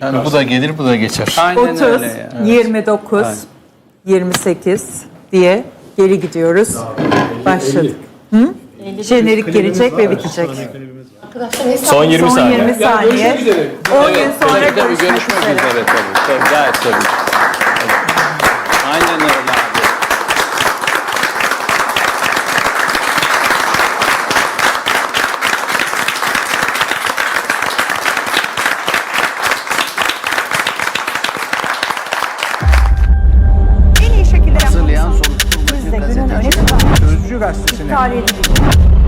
Yani bu da gelir bu da geçer. Aynen 30, öyle ya. 29, 28 diye geri gidiyoruz. Başladık. Hı? Jenerik gelecek ve bitecek. Son 20 Son saniye. 20 saniye. 10 gün sonra görüşmek üzere. Tabii, tabii, gayet tabii. tabii. Gazetesine iptal edilecek